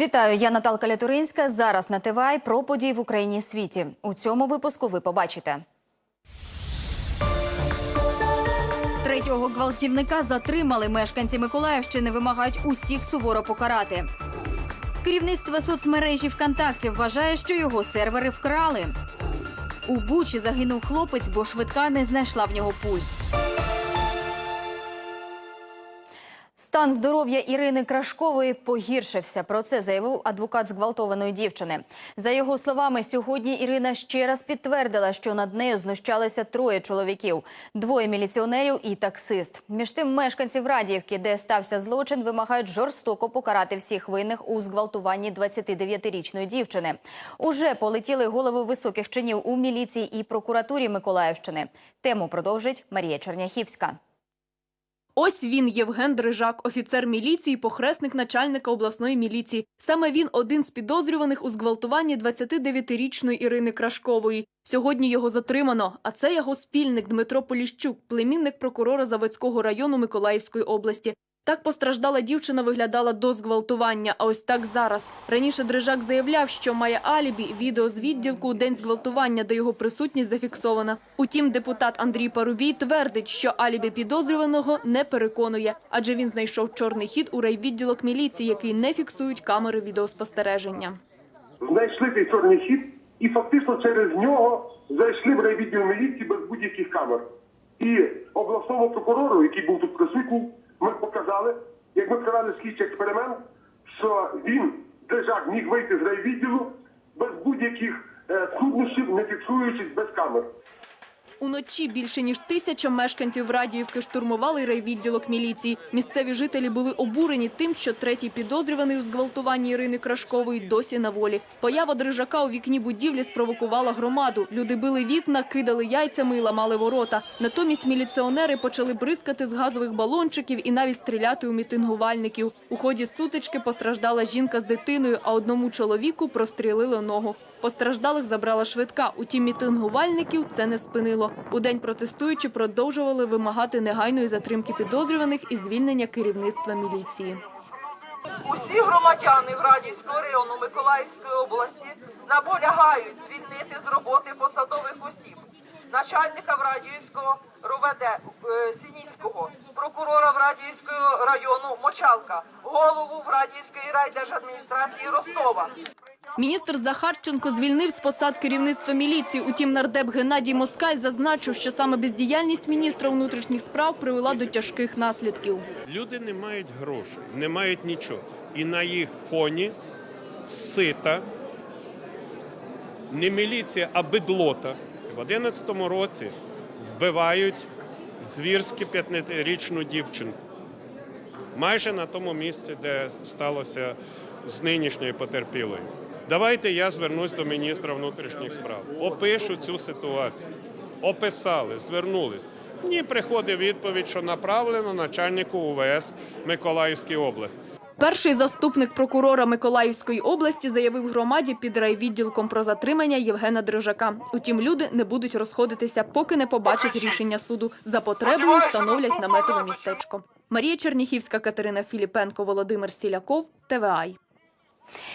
Вітаю, я Наталка Лятуринська. Зараз на ТВАЙ про події в Україні світі. У цьому випуску ви побачите. Третього гвалтівника затримали. Мешканці Миколаївщини вимагають усіх суворо покарати. Керівництво соцмережі ВКонтакті вважає, що його сервери вкрали. У Бучі загинув хлопець, бо швидка не знайшла в нього пульс. Стан здоров'я Ірини Крашкової погіршився. Про це заявив адвокат зґвалтованої дівчини. За його словами, сьогодні Ірина ще раз підтвердила, що над нею знущалися троє чоловіків: двоє міліціонерів і таксист. Між тим, мешканців Радіївки, де стався злочин, вимагають жорстоко покарати всіх винних у зґвалтуванні 29-річної дівчини. Уже полетіли голови високих чинів у міліції і прокуратурі Миколаївщини. Тему продовжить Марія Черняхівська. Ось він, Євген Дрижак, офіцер міліції, похресник начальника обласної міліції. Саме він один з підозрюваних у зґвалтуванні 29-річної Ірини Крашкової. Сьогодні його затримано, а це його спільник Дмитро Поліщук, племінник прокурора Заводського району Миколаївської області. Так постраждала дівчина виглядала до зґвалтування, а ось так зараз. Раніше Дрижак заявляв, що має алібі, відео з відділку у день зґвалтування, де його присутність зафіксована. Утім, депутат Андрій Парубій твердить, що алібі підозрюваного не переконує, адже він знайшов чорний хід у райвідділок міліції, який не фіксують камери відеоспостереження. знайшли цей чорний хід і фактично через нього зайшли в райвідділ міліції без будь-яких камер. І обласному прокурору, який був тут присутній, ми показали, як ми провели слідчий експеримент, що він, держак, міг вийти з райвідділу без будь-яких е, труднощів, не фіксуючись без камер. Уночі більше ніж тисяча мешканців Радіївки штурмували райвідділок міліції. Місцеві жителі були обурені тим, що третій підозрюваний у зґвалтуванні Ірини Крашкової досі на волі. Поява дрижака у вікні будівлі спровокувала громаду. Люди били вікна, кидали яйцями і ламали ворота. Натомість міліціонери почали бризкати з газових балончиків і навіть стріляти у мітингувальників. У ході сутички постраждала жінка з дитиною, а одному чоловіку прострілили ногу. Постраждалих забрала швидка. Утім, мітингувальників це не спинило. У день протестуючі продовжували вимагати негайної затримки підозрюваних і звільнення керівництва міліції. Усі громадяни Градівського району Миколаївської області наполягають звільнити з роботи посадових осіб, начальника Врадіївського РУВД е, Сініського, прокурора Врадіївського району Мочалка, голову Врадіївської райдержадміністрації Ростова. Міністр Захарченко звільнив з посад керівництва міліції. Утім, нардеп Геннадій Москаль зазначив, що саме бездіяльність міністра внутрішніх справ привела до тяжких наслідків. Люди не мають грошей, не мають нічого. І на їх фоні сита, не міліція, а бедлота. В 11-му році вбивають звірськи п'ятирічну дівчинку. Майже на тому місці, де сталося з нинішньою потерпілою. Давайте я звернусь до міністра внутрішніх справ. Опишу цю ситуацію. Описали, звернулись. Мені приходить відповідь, що направлено начальнику УВС Миколаївської області. Перший заступник прокурора Миколаївської області заявив громаді під райвідділком про затримання Євгена Дрижака. Утім, люди не будуть розходитися, поки не побачать рішення суду. За потребою встановлять наметове містечко. Марія Черніхівська, Катерина Філіпенко, Володимир Сіляков, ТВАЙ.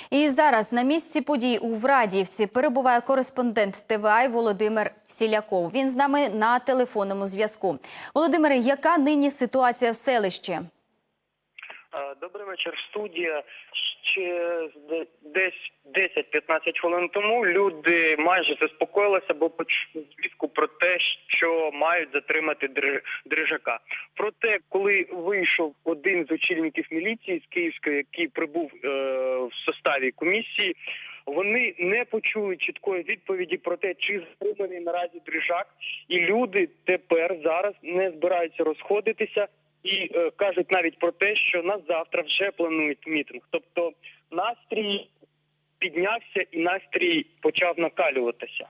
І зараз на місці подій у Врадіївці перебуває кореспондент ТВА Володимир Сіляков. Він з нами на телефонному зв'язку. Володимире, яка нині ситуація в селищі? Е, Добрий вечір, студія. Десь 10-15 хвилин тому люди майже заспокоїлися, бо почули звістку про те, що мають затримати Дрижака. Проте, коли вийшов один з очільників міліції з Київської, який прибув е, в составі комісії, вони не почули чіткої відповіді про те, чи затриманий наразі Дрижак, і люди тепер зараз не збираються розходитися і е, кажуть навіть про те, що на завтра вже планують мітинг. Тобто настрій піднявся і настрій почав накалюватися.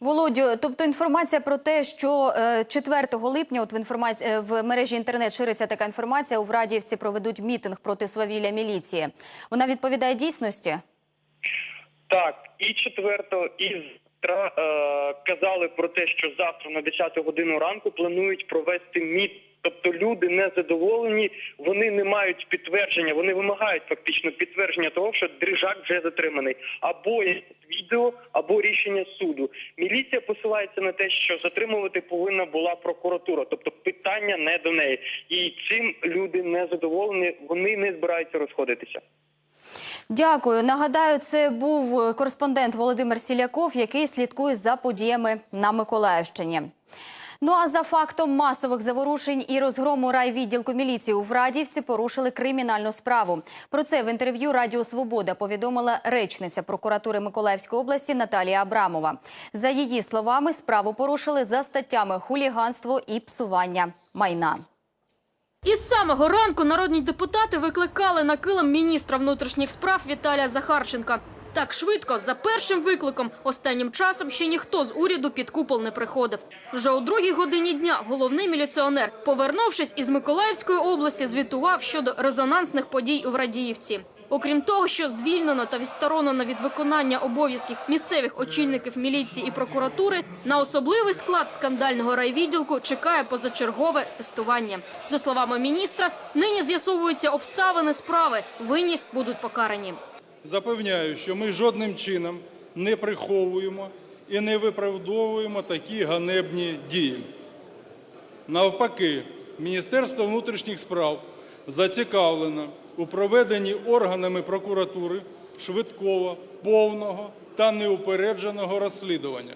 Володю, тобто інформація про те, що е, 4 липня, от в інформації е, в мережі інтернет шириться така інформація, у Врадіївці проведуть мітинг проти свавілля міліції. Вона відповідає дійсності? Так, і четверто, і завтра е, казали про те, що завтра на 10 годину ранку планують провести мітинг Тобто люди не задоволені, вони не мають підтвердження, вони вимагають фактично підтвердження того, що Дрижак вже затриманий. Або відео, або рішення суду. Міліція посилається на те, що затримувати повинна була прокуратура, тобто питання не до неї. І цим люди не задоволені, вони не збираються розходитися. Дякую. Нагадаю, це був кореспондент Володимир Сіляков, який слідкує за подіями на Миколаївщині. Ну а за фактом масових заворушень і розгрому райвідділку міліції у Врадівці порушили кримінальну справу. Про це в інтерв'ю Радіо Свобода повідомила речниця прокуратури Миколаївської області Наталія Абрамова. За її словами, справу порушили за статтями хуліганство і псування майна. Із самого ранку народні депутати викликали на килим міністра внутрішніх справ Віталія Захарченка. Так швидко, за першим викликом, останнім часом ще ніхто з уряду під купол не приходив. Вже о другій годині дня головний міліціонер, повернувшись із Миколаївської області, звітував щодо резонансних подій у Врадіївці. Окрім того, що звільнено та відсторонено від виконання обов'язків місцевих очільників міліції і прокуратури, на особливий склад скандального райвідділку чекає позачергове тестування. За словами міністра, нині з'ясовуються обставини справи. Винні будуть покарані. Запевняю, що ми жодним чином не приховуємо і не виправдовуємо такі ганебні дії. Навпаки, Міністерство внутрішніх справ зацікавлено у проведенні органами прокуратури швидкого, повного та неупередженого розслідування.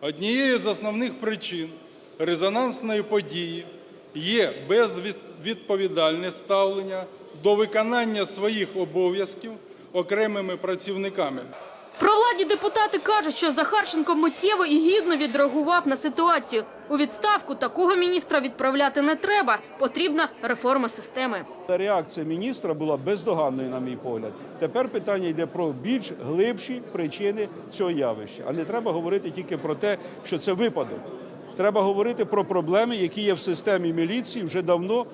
Однією з основних причин резонансної події є безвідповідальне ставлення до виконання своїх обов'язків окремими працівниками. Провладні депутати кажуть, що Захарченко миттєво і гідно відреагував на ситуацію. У відставку такого міністра відправляти не треба. Потрібна реформа системи. Реакція міністра була бездоганною, на мій погляд. Тепер питання йде про більш глибші причини цього явища. А не треба говорити тільки про те, що це випадок. Треба говорити про проблеми, які є в системі міліції вже давно,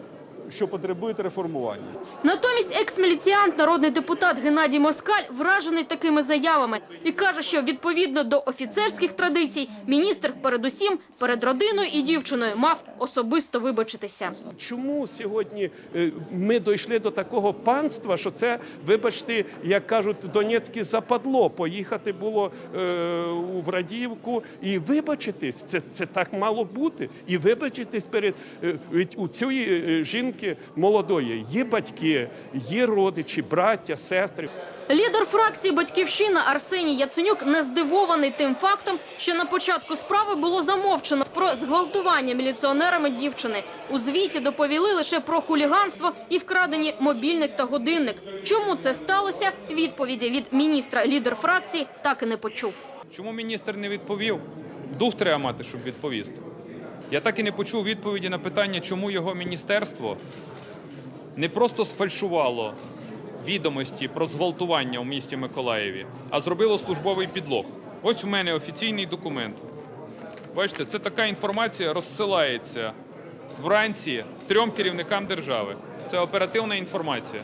що потребують реформування. Натомість екс-міліціант, народний депутат Геннадій Москаль вражений такими заявами і каже, що відповідно до офіцерських традицій міністр передусім перед родиною і дівчиною мав особисто вибачитися. Чому сьогодні е, ми дійшли до такого панства, що це, вибачте, як кажуть, Донецьке западло. Поїхати було е, у Врадіївку і вибачитись. Це, це так мало бути. І вибачитись перед е, у цієї е, жінки молодої. Є батьки, є родичі, браття, сестри. Лідер фракції Батьківщина Арсеній Яценюк не здивований тим фактом, що на початку справи було замовчено про зґвалтування міліціонерами дівчини. У звіті доповіли лише про хуліганство і вкрадені мобільник та годинник. Чому це сталося? Відповіді від міністра лідер фракції так і не почув. Чому міністр не відповів? Дух треба мати, щоб відповісти. Я так і не почув відповіді на питання, чому його міністерство не просто сфальшувало відомості про зґвалтування у місті Миколаєві, а зробило службовий підлог. Ось у мене офіційний документ. Бачите, це така інформація розсилається вранці трьом керівникам держави. Це оперативна інформація.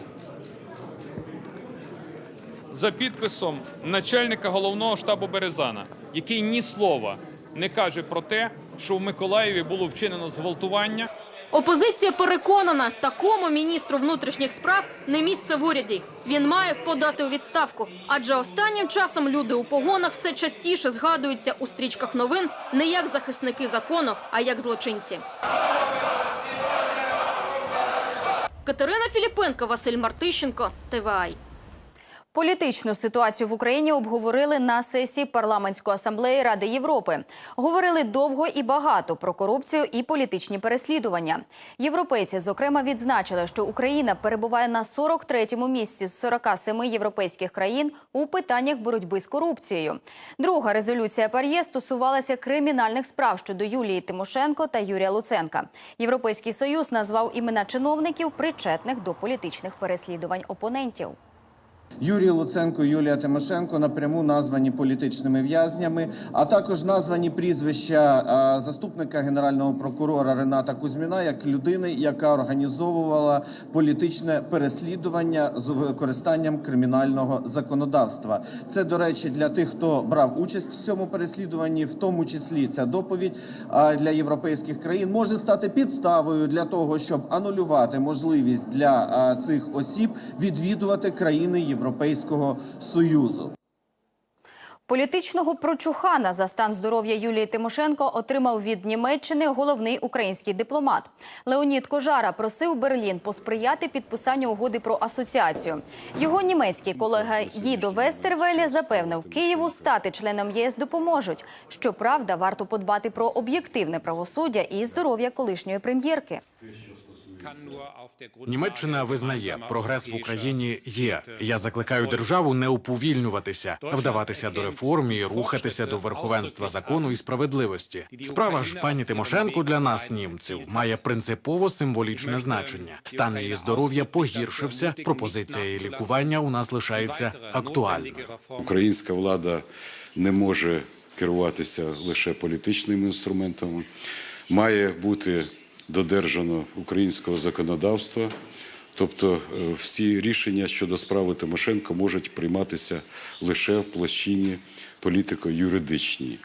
За підписом начальника головного штабу Березана, який ні слова не каже про те, що в Миколаєві було вчинено зґвалтування. Опозиція переконана, такому міністру внутрішніх справ не місце в уряді. Він має подати у відставку. Адже останнім часом люди у погонах все частіше згадуються у стрічках новин не як захисники закону, а як злочинці. Катерина Філіпенко, Василь Мартищенко, ТВАЙ. Політичну ситуацію в Україні обговорили на сесії парламентської асамблеї Ради Європи. Говорили довго і багато про корупцію і політичні переслідування. Європейці, зокрема, відзначили, що Україна перебуває на 43-му місці з 47 європейських країн у питаннях боротьби з корупцією. Друга резолюція ПАРЄ стосувалася кримінальних справ щодо Юлії Тимошенко та Юрія Луценка. Європейський союз назвав імена чиновників, причетних до політичних переслідувань опонентів. Юрій Луценко, Юлія Тимошенко напряму названі політичними в'язнями, а також названі прізвища е, заступника генерального прокурора Рената Кузьміна як людини, яка організовувала політичне переслідування з використанням кримінального законодавства. Це, до речі, для тих, хто брав участь в цьому переслідуванні, в тому числі ця доповідь е, для європейських країн може стати підставою для того, щоб анулювати можливість для е, цих осіб відвідувати країни Європейського союзу. Політичного прочухана за стан здоров'я Юлії Тимошенко отримав від Німеччини головний український дипломат. Леонід Кожара просив Берлін посприяти підписанню угоди про асоціацію. Його німецький колега Гідо Вестервелі запевнив, Києву стати членом ЄС допоможуть. Щоправда, варто подбати про об'єктивне правосуддя і здоров'я колишньої прем'єрки. Німеччина визнає, прогрес в Україні є. Я закликаю державу не уповільнюватися, вдаватися до реформ і рухатися до верховенства закону і справедливості. Справа ж пані Тимошенко для нас, німців, має принципово символічне значення. Стан її здоров'я погіршився. Пропозиція її лікування у нас лишається актуальною. Українська влада не може керуватися лише політичними інструментами. Має бути додержано українського законодавства. Тобто е, всі рішення щодо справи Тимошенко можуть прийматися лише в площині політико-юридичній.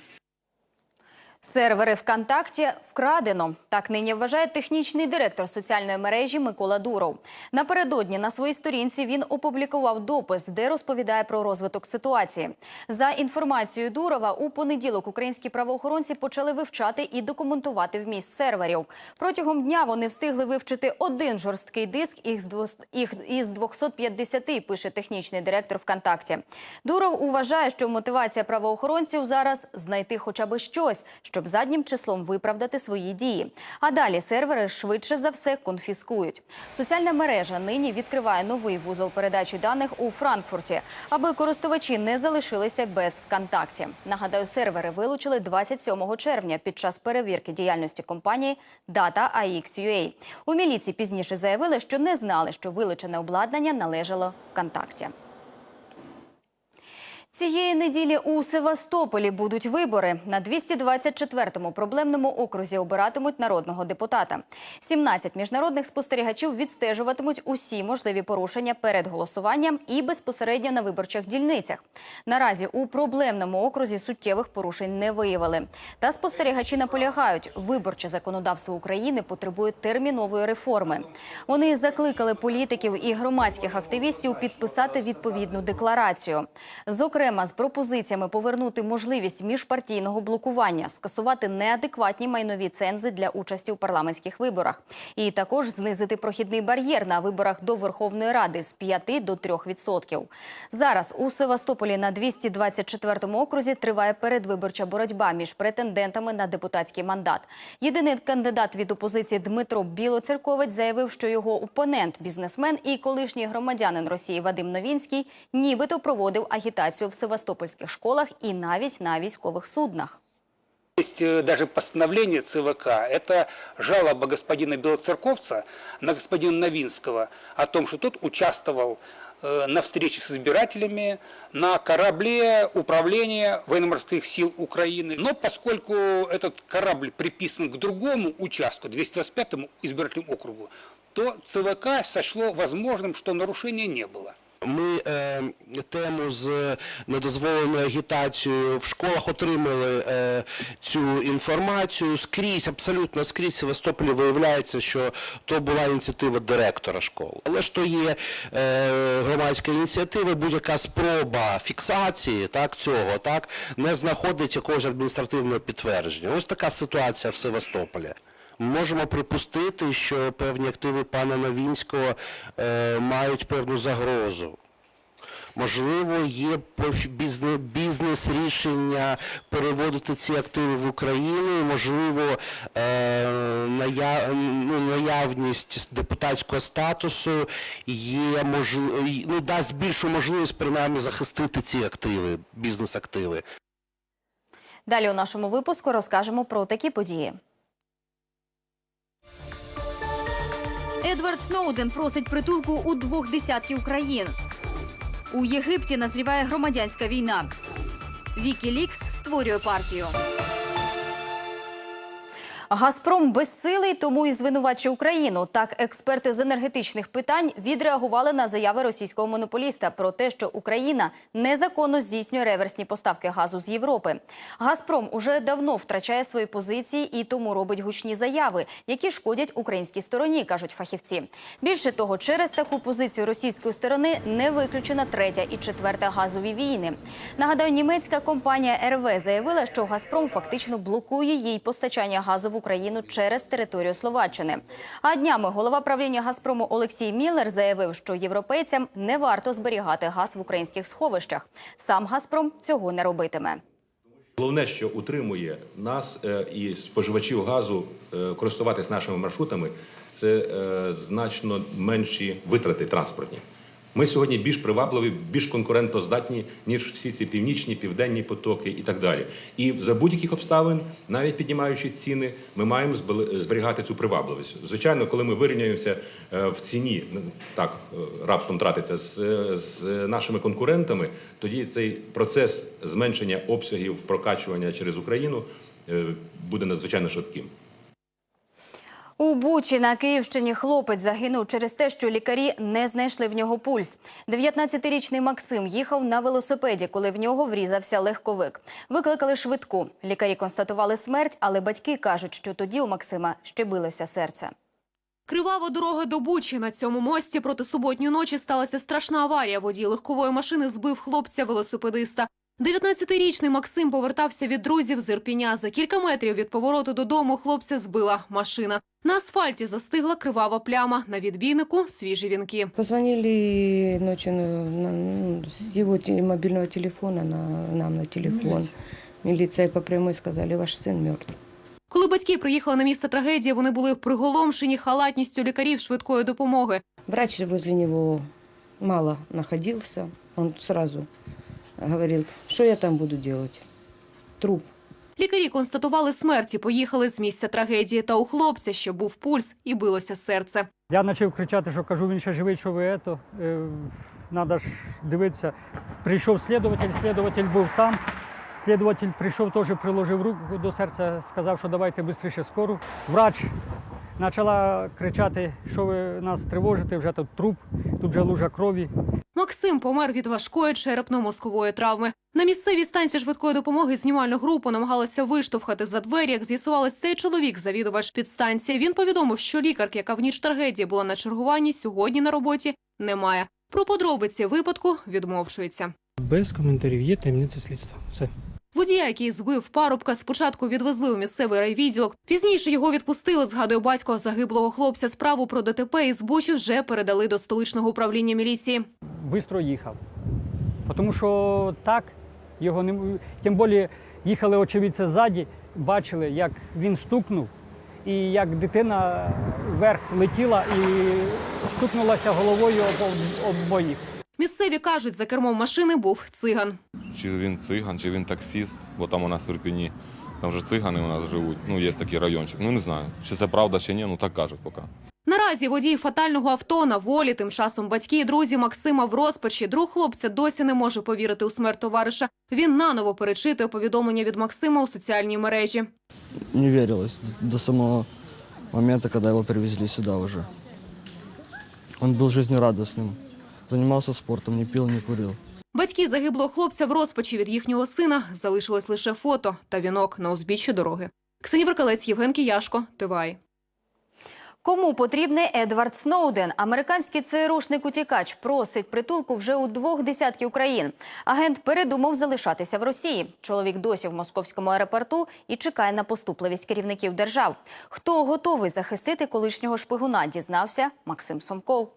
Сервери ВКонтакті вкрадено. Так нині вважає технічний директор соціальної мережі Микола Дуров. Напередодні на своїй сторінці він опублікував допис, де розповідає про розвиток ситуації. За інформацією Дурова, у понеділок українські правоохоронці почали вивчати і документувати вміст серверів. Протягом дня вони встигли вивчити один жорсткий диск із двос- їх- із 250, пише технічний директор ВКонтакті. Дуров вважає, що мотивація правоохоронців зараз знайти хоча б щось, щоб заднім числом виправдати свої дії. А далі сервери швидше за все конфіскують. Соціальна мережа нині відкриває новий вузол передачі даних у Франкфурті, аби користувачі не залишилися без ВКонтакті. Нагадаю, сервери вилучили 27 червня під час перевірки діяльності компанії Data AX.UA. У міліції пізніше заявили, що не знали, що вилучене обладнання належало ВКонтакті. Цієї неділі у Севастополі будуть вибори. На 224-му проблемному окрузі обиратимуть народного депутата. 17 міжнародних спостерігачів відстежуватимуть усі можливі порушення перед голосуванням і безпосередньо на виборчих дільницях. Наразі у проблемному окрузі суттєвих порушень не виявили. Та спостерігачі наполягають, виборче законодавство України потребує термінової реформи. Вони закликали політиків і громадських активістів підписати відповідну декларацію. Зокрема, з пропозиціями повернути можливість міжпартійного блокування, скасувати неадекватні майнові цензи для участі у парламентських виборах, і також знизити прохідний бар'єр на виборах до Верховної Ради з 5 до 3%. Зараз у Севастополі на 224-му окрузі триває передвиборча боротьба між претендентами на депутатський мандат. Єдиний кандидат від опозиції Дмитро Білоцерковець заявив, що його опонент, бізнесмен і колишній громадянин Росії Вадим Новінський, нібито проводив агітацію в севастопольських школах і навіть на військових суднах. Есть э, даже постановление ЦВК, это жалоба господина Белоцерковца на господина Новинского о том, что тот участвовал э, на встрече с избирателями на корабле управления военно-морских сил Украины. Но поскольку этот корабль приписан к другому участку, 225-му избирательному округу, то ЦВК сочло возможным, что нарушения не было. Ми е, тему з недозволеною агітацією в школах отримали е, цю інформацію скрізь, абсолютно скрізь Севастополі виявляється, що то була ініціатива директора школи. Але ж то є е, громадська ініціатива, будь-яка спроба фіксації так, цього так, не знаходить якогось адміністративного підтвердження. Ось така ситуація в Севастополі. Можемо припустити, що певні активи пана Новінського е, мають певну загрозу. Можливо, є бізнес-рішення переводити ці активи в Україну, можливо, е, ну, наявність депутатського статусу є можли- ну, дасть більшу можливість принаймні захистити ці активи, бізнес-активи. Далі у нашому випуску розкажемо про такі події. Едвард Сноуден просить притулку у двох десятків країн. У Єгипті назріває громадянська війна. Вікілікс створює партію. Газпром безсилий, тому і звинувачує Україну. Так, експерти з енергетичних питань відреагували на заяви російського монополіста про те, що Україна незаконно здійснює реверсні поставки газу з Європи. Газпром уже давно втрачає свої позиції і тому робить гучні заяви, які шкодять українській стороні, кажуть фахівці. Більше того, через таку позицію російської сторони не виключена третя і четверта газові війни. Нагадаю, німецька компанія РВ заявила, що Газпром фактично блокує їй постачання газу в Україну через територію Словаччини. А днями голова правління Газпрому Олексій Міллер заявив, що європейцям не варто зберігати газ в українських сховищах. Сам Газпром цього не робитиме. Головне, що утримує нас е, і споживачів газу е, користуватись нашими маршрутами, це е, значно менші витрати транспортні. Ми сьогодні більш привабливі, більш конкурентоздатні, ніж всі ці північні, південні потоки і так далі. І за будь-яких обставин, навіть піднімаючи ціни, ми маємо зберігати цю привабливість. Звичайно, коли ми вирівняємося е, в ціні, так е, раптом тратиться з, е, з нашими конкурентами, тоді цей процес зменшення обсягів прокачування через Україну буде надзвичайно швидким. У Бучі на Київщині хлопець загинув через те, що лікарі не знайшли в нього пульс. 19-річний Максим їхав на велосипеді, коли в нього врізався легковик. Викликали швидку. Лікарі констатували смерть, але батьки кажуть, що тоді у Максима ще билося серце. Кривава дорога до Бучі. На цьому мості проти суботньої ночі сталася страшна аварія. Водій легкової машини збив хлопця-велосипедиста. 19-річний Максим повертався від друзів з Ірпіня. За кілька метрів від повороту додому хлопця збила машина. На асфальті застигла кривава пляма. На відбійнику свіжі вінки. Позвонили на- ну, с его те- мобильного телефона на, нам на телефон. Милиция по прямой сказали, ваш сын мертв. Коли батьки приїхали на місце трагедії, вони були приголомшені халатністю лікарів швидкої допомоги. Врач возле него мало находился. Он сразу говорил, что я там буду делать? Труп. Лікарі констатували смерть і поїхали з місця трагедії. Та у хлопця ще був пульс і билося серце. Я почав кричати, що кажу, він ще живий, що ви ето. Треба ж дивитися. Прийшов слідуватель, слідуватель був там. Слідуватель прийшов, теж приложив руку до серця, сказав, що давайте швидше скору. Врач почала кричати, що ви нас тривожите, вже тут труп, тут вже лужа крові. Максим помер від важкої черепно-мозкової травми. На місцевій станції швидкої допомоги знімальну групу намагалася виштовхати за двері. Як з'ясувалось, цей чоловік завідувач підстанції. Він повідомив, що лікарки, яка в ніч трагедії була на чергуванні, сьогодні на роботі немає. Про подробиці випадку відмовчується. Без коментарів є таємниця слідства. Все. Водія, який збив парубка, спочатку відвезли у місцевий райвідділок. Пізніше його відпустили, згадує батько загиблого хлопця. Справу про ДТП із Бучі вже передали до столичного управління міліції. Бистро їхав. Тому що так, його не тим більше їхали очевидці ззаді, бачили, як він стукнув, і як дитина вверх летіла і стукнулася головою об обоїх. Місцеві кажуть, за кермом машини був циган. Чи він циган, чи він таксіст, бо там у нас в Ірпіні, там вже цигани у нас живуть. Ну, є такий райончик. Ну не знаю, чи це правда, чи ні, ну так кажуть поки. Наразі водій фатального авто на волі. Тим часом батьки і друзі Максима в розпачі. Друг хлопця досі не може повірити у смерть товариша. Він наново перечитує повідомлення від Максима у соціальній мережі. Не верилось до самого момента, когда его привезли сюда уже. Он был жизнерадостным, занимался спортом, не пил, не курил. Батьки загиблого хлопця в розпачі від їхнього сина залишилось лише фото та вінок на узбіччі дороги. Ксенія Веркалець, Євген Кияшко, Тивай. Кому потрібний Едвард Сноуден? Американський ЦРУшник-утікач просить притулку вже у двох десятків країн. Агент передумав залишатися в Росії. Чоловік досі в московському аеропорту і чекає на поступливість керівників держав. Хто готовий захистити колишнього шпигуна, дізнався Максим Сомков.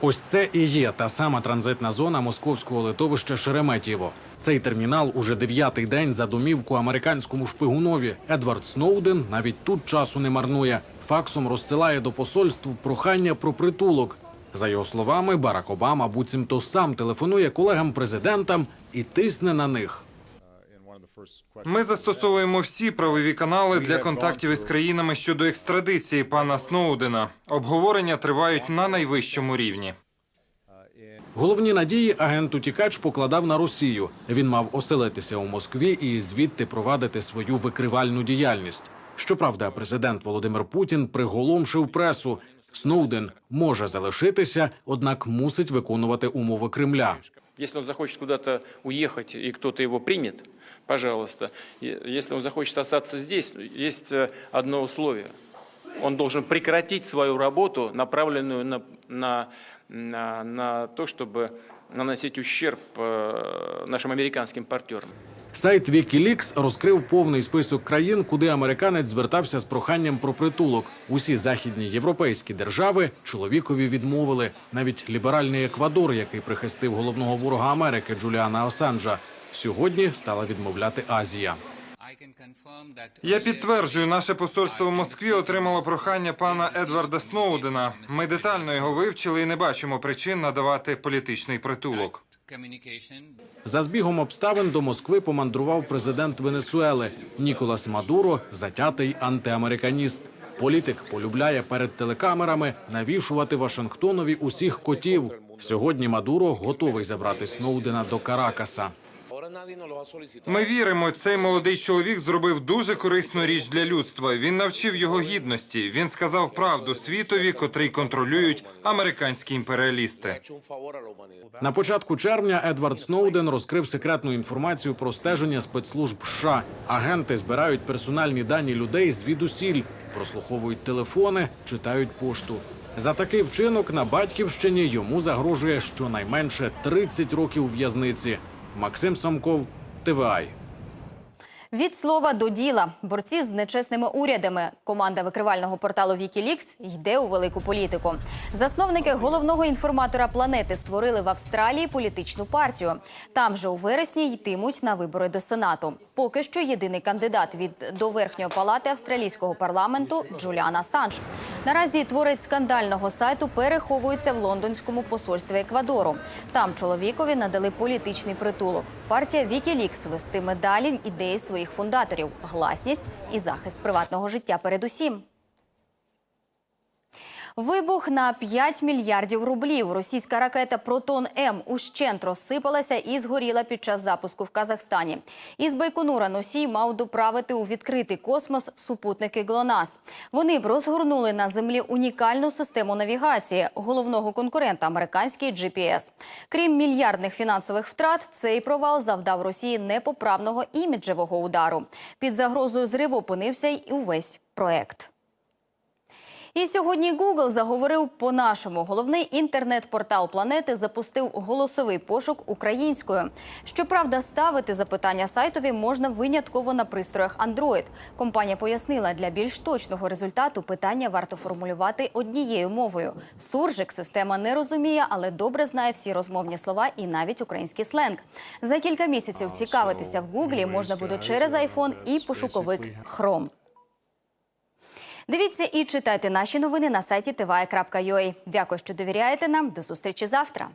Ось це і є та сама транзитна зона московського литовища Шереметьєво. Цей термінал уже дев'ятий день за домівку американському шпигунові. Едвард Сноуден навіть тут часу не марнує. Факсом розсилає до посольств прохання про притулок. За його словами, Барак Обама буцімто сам телефонує колегам президентам і тисне на них. Ми застосовуємо всі правові канали для контактів із країнами щодо екстрадиції пана Сноудена. Обговорення тривають на найвищому рівні. Головні надії агент утікач покладав на Росію. Він мав оселитися у Москві і звідти провадити свою викривальну діяльність. Щоправда, президент Володимир Путін приголомшив пресу. Сноуден може залишитися, однак мусить виконувати умови Кремля. Если он захочет куда-то уехать и кто-то его примет, пожалуйста. Если он захочет остаться здесь, есть э, одно условие. Он должен прекратить свою работу, направленную на, на, на, на то, чтобы наносить ущерб э, нашим американским партнерам. Сайт Wikileaks розкрив повний список країн, куди американець звертався з проханням про притулок. Усі західні європейські держави чоловікові відмовили. Навіть ліберальний Еквадор, який прихистив головного ворога Америки Джуліана Асанжа, сьогодні стала відмовляти Азія. Я підтверджую, наше посольство в Москві отримало прохання пана Едварда Сноудена. Ми детально його вивчили і не бачимо причин надавати політичний притулок. За збігом обставин до Москви помандрував президент Венесуели Ніколас Мадуро, затятий антиамериканіст. Політик полюбляє перед телекамерами навішувати Вашингтонові усіх котів. Сьогодні Мадуро готовий забрати Сноудена до Каракаса. Ми віримо, цей молодий чоловік зробив дуже корисну річ для людства. Він навчив його гідності. Він сказав правду світові, котрий контролюють американські імперіалісти. На початку червня Едвард Сноуден розкрив секретну інформацію про стеження спецслужб США. Агенти збирають персональні дані людей звідусіль, прослуховують телефони, читають пошту. За такий вчинок на батьківщині йому загрожує щонайменше 30 років в'язниці. Максим Сомков, ТВАЙ. Від слова до діла. Борці з нечесними урядами. Команда викривального порталу Wikileaks йде у велику політику. Засновники головного інформатора планети створили в Австралії політичну партію. Там же у вересні йтимуть на вибори до Сенату. Поки що єдиний кандидат від до верхньої палати австралійського парламенту Джуліан Асанж. Наразі творець скандального сайту переховується в лондонському посольстві Еквадору. Там чоловікові надали політичний притулок. Партія Wikileaks вестиме далі ідеї своїх фундаторів, гласність і захист приватного життя передусім. Вибух на 5 мільярдів рублів. Російська ракета Протон М ущент розсипалася і згоріла під час запуску в Казахстані. Із Байконура носій мав доправити у відкритий космос супутники ГЛОНАСС. Вони б розгорнули на землі унікальну систему навігації головного конкурента американський GPS. Крім мільярдних фінансових втрат, цей провал завдав Росії непоправного іміджевого удару. Під загрозою зриву опинився й увесь проект. І сьогодні Google заговорив по-нашому. Головний інтернет-портал планети запустив голосовий пошук українською. Щоправда, ставити запитання сайтові можна винятково на пристроях Android. Компанія пояснила, для більш точного результату питання варто формулювати однією мовою. Суржик система не розуміє, але добре знає всі розмовні слова і навіть український сленг. За кілька місяців цікавитися в Google можна буде через iPhone і пошуковик Chrome. Дивіться і читайте наші новини на сайті tva.ua. Дякую, що довіряєте нам. До зустрічі завтра.